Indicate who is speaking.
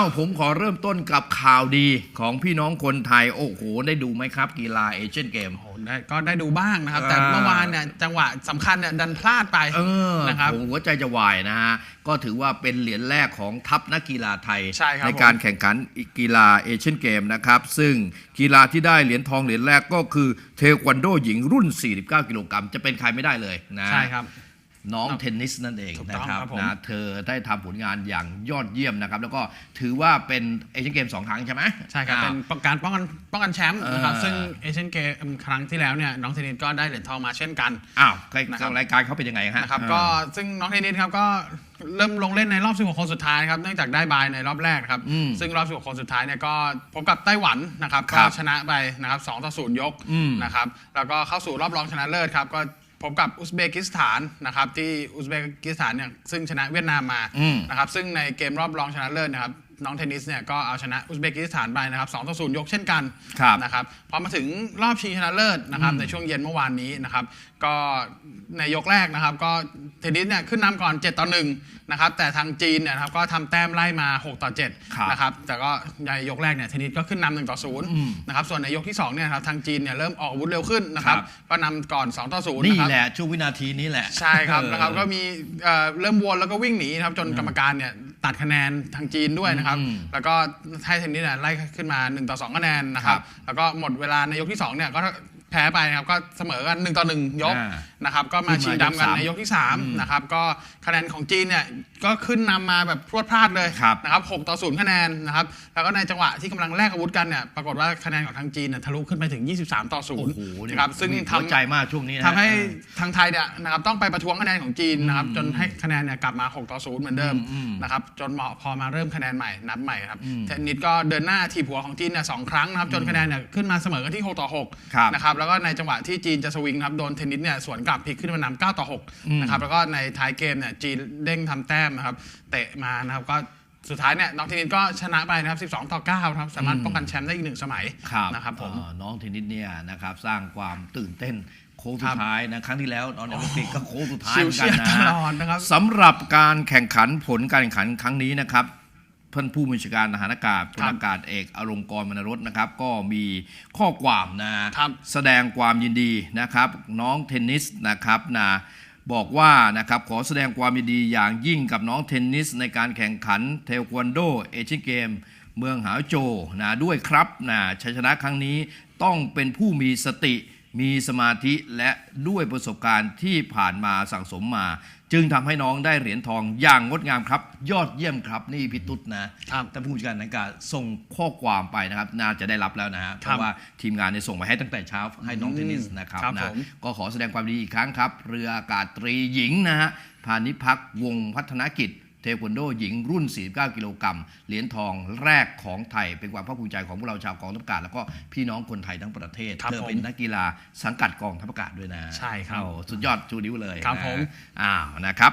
Speaker 1: อ้าผมขอเริ่มต้นกับข่าวดีของพี่น้องคนไทย โอ้โห ได้ดูไหมครับ กีฬาเอเชียนเกม
Speaker 2: โอ้โหได้ก็ได้ดูบ้างนะครับ แต่
Speaker 1: อ่า
Speaker 2: เมื่อวานเนี่ยจังหวะสำคัญเนี่ยดันพลาดไป
Speaker 1: เออ
Speaker 2: นะครับ
Speaker 1: ผมหัวใจจะวายนะฮะ ก็ถือว่าเป็นเหรียญแรกของทัพนักกีฬาไทย
Speaker 2: ใช่ครับ
Speaker 1: การแข่งขันกีฬาเอเชียนเกมนะครับ ซึ่งกีฬาที่ได้เหรียญทองเหรียญแรกก็คือเทควันโดหญิงรุ่น 49 กิโลกรัมจะเป็นใครไม่ได้เลยนะ
Speaker 2: ใช่ครับ
Speaker 1: น้องเทนนิสนั่นเอง
Speaker 2: ถูก
Speaker 1: นะ
Speaker 2: ต้อง
Speaker 1: ครับ
Speaker 2: ครับผม
Speaker 1: นะเธอได้ทำผลงานอย่างยอดเยี่ยมนะครับ แล้วก็ถือว่าเป็นเอเชียนเกมสองครั้งใช่ไหม
Speaker 2: ใช่ครับ
Speaker 1: อ่า
Speaker 2: เป็นการป้องกันป้องกันแชมป์นะครับ
Speaker 1: เออ
Speaker 2: ซึ่งเอเชียนเกมครั้งที่แล้วเนี่ยน้องเทนนิสก็ได้เหรียญทองมาเช่นกัน
Speaker 1: อ้าวใคร
Speaker 2: นะครับ
Speaker 1: รายการเขาเป็นยังไงฮะ
Speaker 2: นะครับ
Speaker 1: อ่า
Speaker 2: ก็ซึ่งน้องเทนนิสครับก็เริ่มลงเล่นในรอบ 16 คนสุดท้ายครับเนื่องจากได้บายในรอบแรกครับ
Speaker 1: อืม
Speaker 2: ซึ่งรอบ 16 คนสุดท้ายเนี่ยก็พบกับไต้หวันนะครับ
Speaker 1: ครั
Speaker 2: ก็
Speaker 1: บ
Speaker 2: ชนะไปนะครับ2ต่อ0ยก
Speaker 1: อืม
Speaker 2: นะครับแล้วก็เข้าสู่รอบรองชนะเลิศครับก็ พบกับอุซเบกิสถานนะครับที่อุซเบกิสถานเนี่ยซึ่งชนะเวียดนามมา
Speaker 1: อืม
Speaker 2: นะครับซึ่งในเกมรอบรองชนะเลิศนะครับ น้องเทนนิสเนี่ยก็เอาชนะอุซเบกิสถานไปนะครับ2ต่อ0ยกเช่นกัน
Speaker 1: ครับ
Speaker 2: นะครับพอมาถึงรอบชิงชนะเลิศนะครับในช่วงเย็นเมื่อวานนี้นะครับก็ในยกแรกนะครับ ก็เทนนิสเนี่ยขึ้นนำก่อน 7 ต่อ1นะครับแต่ทางจีนเนี่ยนะครับก็ทำแต้มไล่มา 6 ต่อ
Speaker 1: ครับ
Speaker 2: 7นะครับแต่ก็ในยกแรกเนี่ยเทนนิสก็ขึ้นนำ1ต่อ0นะครับส่วนในยกที่2เนี่ยนะครับทางจีนเนี่ยเริ่มออกอาวุธเร็วขึ้นนะครับ
Speaker 1: ครับ
Speaker 2: ก็นำก่อน 2 ต่อ0
Speaker 1: นี่
Speaker 2: นะครับ
Speaker 1: แหละช่วงวินาทีนี้แหละ
Speaker 2: ใช่ครับ
Speaker 1: เออ
Speaker 2: นะครับก็มีเอ่อเริ่มวนแล้วก็วิ่งหนีนะครับจนกรรมการเนี่ย ตัดคะแนนทางจีนด้วยนะครับ
Speaker 1: อืม
Speaker 2: แล้วก็ให้เทนนิสเนี่ยไล่ขึ้นมา1ต่อ2คะแนนนะครั
Speaker 1: ครับบ
Speaker 2: แล้วก็หมดเวลาในยกที่2เนี่ยก็ แพ้ไปนะครับก็เสมอกัน1ต่อ1ยก
Speaker 1: อ่า
Speaker 2: นะครับก็มาชิงดำกัน
Speaker 1: ขึ้นมายกสาม
Speaker 2: ในยกที่3นะครับก็คะแนนของจีนเนี่ยก็ขึ้นนำมาแบบพรวดพลาดเลย
Speaker 1: ครับ
Speaker 2: นะครับ6ต่อ0คะแนนนะครับแล้วก็ในจังหวะที่กำลังแลกอาวุธกันเนี่ยปรากฏว่าคะแนนของทางจีนเนี่ยทะลุขึ้นไปถึง 23 ต่อ
Speaker 1: โอ้โห
Speaker 2: 0
Speaker 1: นี่
Speaker 2: นะครับซึ่ง
Speaker 1: หัว
Speaker 2: ทำ
Speaker 1: ใจมากช่วงนี้นะ
Speaker 2: ทำให้
Speaker 1: เออ
Speaker 2: ทางไทยเนี่ยนะครับต้องไปประท้วงคะแนนของจีนนะครับจนให้คะแนนเนี่ยกลับมา 6 ต่อ 0 เหมือนเดิม
Speaker 1: อืม
Speaker 2: นะครับจนเหมาะพอมาเริ่มคะแนนใหม่นับใหม่ครับเทนนิสก็เดินหน้าถีบหัวของจีนเนี่ยสองครั้งนะครับจนคะแนนเนี่ยขึ้นมาเสมอกันที่ 6 ต่อ
Speaker 1: ครับ
Speaker 2: 6 นะครับแล้วก็ในจังหวะที่จีนจะสวิงนะครับโดนเทนนิสเนี่ยสวนกลับพลิกขึ้นมานำ9ต่อ6นะครับแล้วก็ในท้ายเกมเนี่ยจีนเด้งทำแต้มนะครับเตะมานะครับก็สุดท้ายเนี่ยน้องเทนนิสก็ชนะไปนะครับ 12 ต่อ9ครับสามารถป้องกันแชมป์ได้อีกหนึ่งสมัย
Speaker 1: ครับ
Speaker 2: นะครับผม
Speaker 1: เอ่อน้องเทนนิสเนี่ยนะครับสร้างความตื่นเต้นโค้ง
Speaker 2: ค
Speaker 1: สุ
Speaker 2: รั
Speaker 1: ด
Speaker 2: บ
Speaker 1: ท้ายนะครั้งที่แล้วตอนโอลิมปิกก็โค้งสุดท้าย
Speaker 2: ชิ
Speaker 1: เห
Speaker 2: ว
Speaker 1: มือน
Speaker 2: เฉี
Speaker 1: กัน
Speaker 2: ยด
Speaker 1: นะ
Speaker 2: ต
Speaker 1: ฮะ
Speaker 2: ลอดนะครับ
Speaker 1: สำหรับการแข่งขันผลการแข่งขันครั้งนี้นะครับ ท่านผู้บัญชาการทหารอากาศพลอากาศเอกอลงกรณ์มนรสนะครับ ก็มีข้อความนะครับแสดงความยินดีนะครับ น้องเทนนิสนะครับนะบอกว่านะครับขอแสดงความยินดีอย่างยิ่งกับน้องเทนนิส ในการแข่งขันเทควันโดเอเชียนเกม เมืองหาวโจวนะด้วยครับนะชัยชนะครั้งนี้ต้องเป็นผู้มีสติ มีสมาธิและด้วยประสบการณ์ที่ผ่านมาสั่งสมมา จึงทำให้น้องได้เหรียญทองอย่างงดงามครับ ยอดเยี่ยมครับนี่พี่ตุ๊ดนะครับท่านผู้จัดการนักการส่งข้อความไปนะครับ น่าจะได้รับแล้วนะฮะเพ
Speaker 2: ครับ
Speaker 1: ราะว่าทีมงานเนี่ยส่งมาให้ตั้งแต่เช้าให้น้องเทนนิสนะครับ
Speaker 2: ครับ
Speaker 1: นะ
Speaker 2: ผม
Speaker 1: ก็ขอแสดงความดีอีกครั้งครับ เรืออากาศตรีหญิงนะฮะพานิพักษ์วงศ์พัฒนกิจ เทควันโดหญิงรุ่น 49 กิโลกรัม เหรียญทองแรกของไทย เป็นความภาคภูมิใจของพวกเราชาวกองทัพอากาศ แล้วก็พี่น้องคนไทยทั้งประเทศ
Speaker 2: ครับ
Speaker 1: เธอ
Speaker 2: ผม
Speaker 1: เป็นนักกีฬาสังกัดกองทัพอากาศด้วยนะ
Speaker 2: ใช่ครับ
Speaker 1: โอ้สุดยอดชูนิ้วเลย
Speaker 2: ครับ
Speaker 1: นะ
Speaker 2: ผม
Speaker 1: อ้าวนะครับ